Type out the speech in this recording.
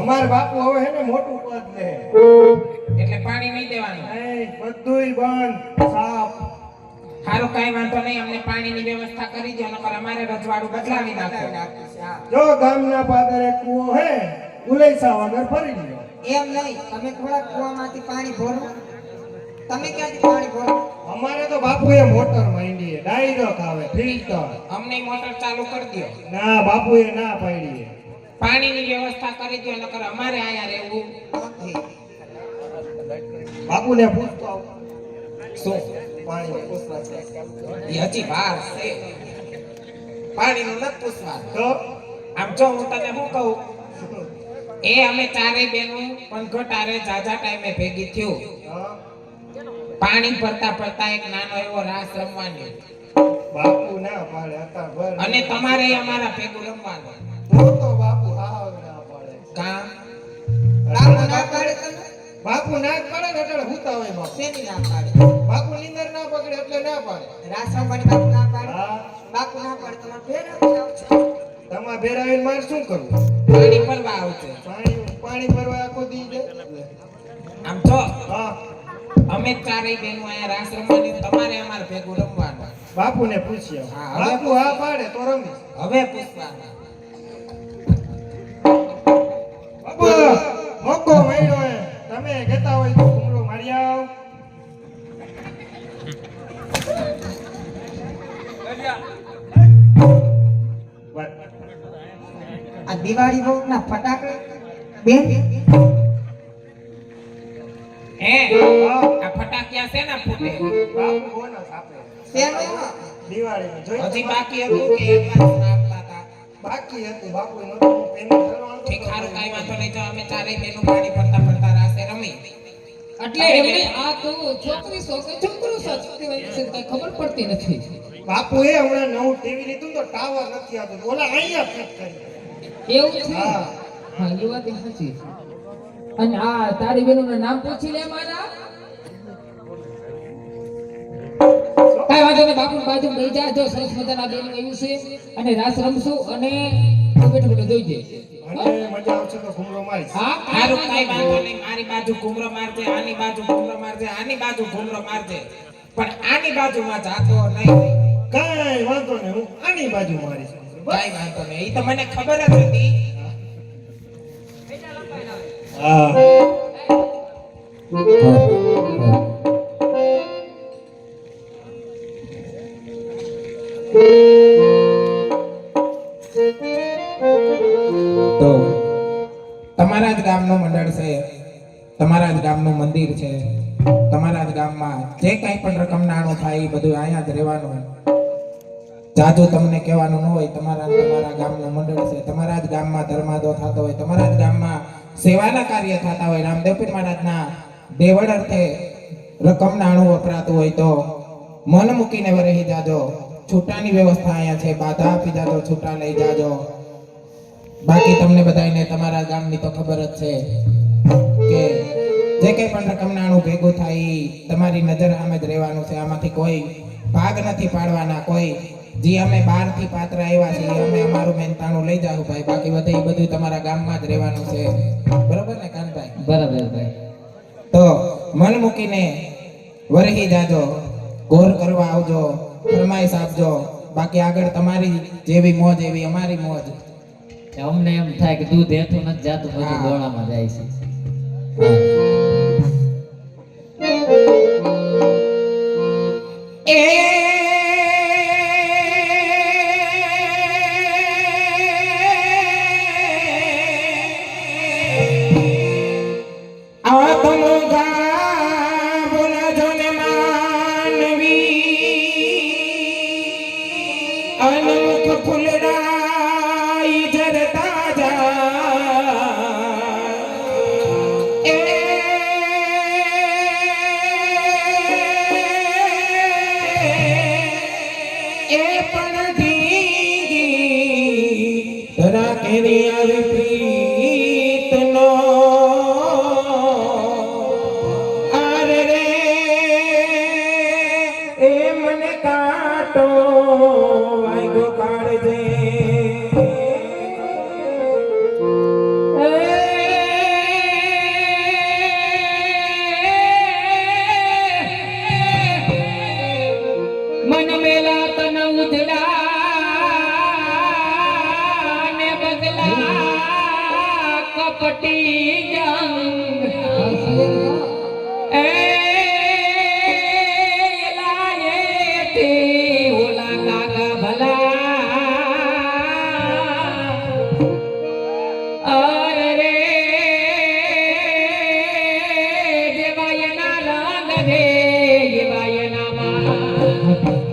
અમાર બાપુ હવે હે ને મોટું પદ લે. એટલે પાણી નહીં દેવાનું. બધુંય બંધ સાફ. સારું કઈ વાંધો નહીં અમને પાણીની વ્યવસ્થા કરી દો નકર અમારે રજવાડું બદલાવી નાખો. જો ગામના પાદરે કૂવો હે ઉલૈસા વગર ફરી લ્યો એમ નહીં તમે થોડા કુવામાંથી પાણી ભરો. તમે ક્યાંથી પાણી ભરો? અમારે તો બાપુએ મોટર માંડી ડાયરેક્ટ આવે ફિલ્ટર. અમને મોટર ચાલુ કરી દો ના બાપુએ ના પાડી પાણીની વ્યવસ્થા કરી દો નકર અમારે અહીંયા રહેવું. બાપુને પૂછતો શું? પાણી પૂછવા છે. હજી વાર છે. પાણીનું નથી પૂછવા. તો? આમ જો હું તને શું કહું? એ અમે ચારેય બેનું પંખટારે જાજા ટાઈમે ભેગી થયું. પાણી ભરતા ભરતા એક નાનો એવો રાસ રમવાનો. બાપુ ના પાડે હતા અને તમારે અમારા ભેગું રમવાનું. કાં? બાપુ ના પાડે તમે? બાપુ ના પાડે ને એટલે હુતા હોય બાપુ શેની ના પાડે? બાપુ નીંદર ના પકડે એટલે ના પાડે. રાસ પાડે બાપુ ના પાડે? બાપુ ના પાડે તમાર આવશે. તમારે ભેરાવીને મારે શું કરવું? પાણી ભરવા આવજો. પાણી પાણી ભરવા આખો દી દે આમ તો હા. અમે ચારેય બેનો અહીંયા રાસ રમવાની તમારે અમારે ભેગું રમવાનું. બાપુને પૂછ્યો. હા, હવે બાપુ હા પાડે તો રમી હવે પૂછવાના. કહેતા હોય તો ઘૂમરો મારી આવ. આ દિવાળી બહુ ના ફટાકડા. બેન? હે આ ફટાકિયા છે ને ફૂટે? બાપુ બોનસ આપે દિવાળીમાં જોઈ હજી બાકી હતું કે એડવાન્સ બાકી હતું. બાપુ નતું પેમેન્ટ ઠીક સારું કાંઈ વાંધો નહીં. અમે ચારેય બેનો પાણી ભરતા રાસે રમી એટલે એમને આ તો છોકરી સોકે છોકરો સાચી છે ખબર પડતી નથી. બાપુએ હમણાં નવું ટીવી લીધું તો ટાવર નથી આવતો. ઓલા અહીંયા ફિટ કરી. એવું છે? હા. હા એ વાત સાચી. અને આ તારી બેનું નામ પૂછી લે મારા. કઈ વાંધો નહીં બાપુ બાજુ લઈ જા. જો સરસ મજાના બેન એવું છે અને રાસ રમશું અને બેઠો જોઈ જઈશ અને મજા આવશે તો ઘૂમરો મારીશ. હા સારું કાંઈ વાંધો નહીં. મારી બાજુ ઘૂમરો મારજે આની બાજુ ઘૂમરો મારજે આની બાજુ ઘૂમરો મારજે. પણ આની બાજુમાં જાતો નહીં. કાંઈ વાંધો નહીં હું આની બાજુ મારીશ. કઈ વાંધો નહીં. એ તો મને ખબર જ હતી. હા. તમારા જ ગામનું મંડળ છે. તમારા જ ગામનું મંદિર છે. તમારા જ ગામમાં જે કાંઈ પણ રકમ નાણું થાય એ બધું અહીંયા જ રહેવાનું જાજુ તમને કહેવાનું ન હોય, તમારા તમારા ગામનું મંડળ છે. તમારા જ ગામમાં ધર્માદો થતો હોય, તમારા જ ગામમાં સેવાના કાર્ય થતા હોય. રામદેવપીર મહારાજના દેવળ અર્થે રકમ નાણું વપરાતું હોય તો મન મૂકીને વરહી જાજો. છૂટાની વ્યવસ્થા અહીંયા છે. બાધા આપી જાજો, છૂટા લઈ જાજો. બાકી તમને બધાને તમારા ગામની તો ખબર જ છે કે જે કંઈ પણ રકમનાણું ભેગું થાય તમારી નજર સામે જ રહેવાનું છે. આમાંથી કોઈ ભાગ નથી પાડવાના. કોઈ જે અમે બહારથી પાત્ર આવ્યા છીએ અમે અમારું મહેનતાણું લઈ જાવ ભાઈ. બાકી બધે બધું તમારા ગામમાં જ રહેવાનું છે. બરોબર ને કાનભાઈ? બરાબર ભાઈ. તો મન મૂકીને વરહી જાજો. ગોર કરવા આવજો. ફરમાઈશ આપજો. બાકી આગળ તમારી જેવી મોજ એવી અમારી મોજ. અમને એમ થાય કે દૂધ હેઠું નથી જાતું. બધું ગોળામાં જાય છે. ગા બોલાજો પણ ધીંગી ધરા કેરી આવી न बदला कपटी जंग।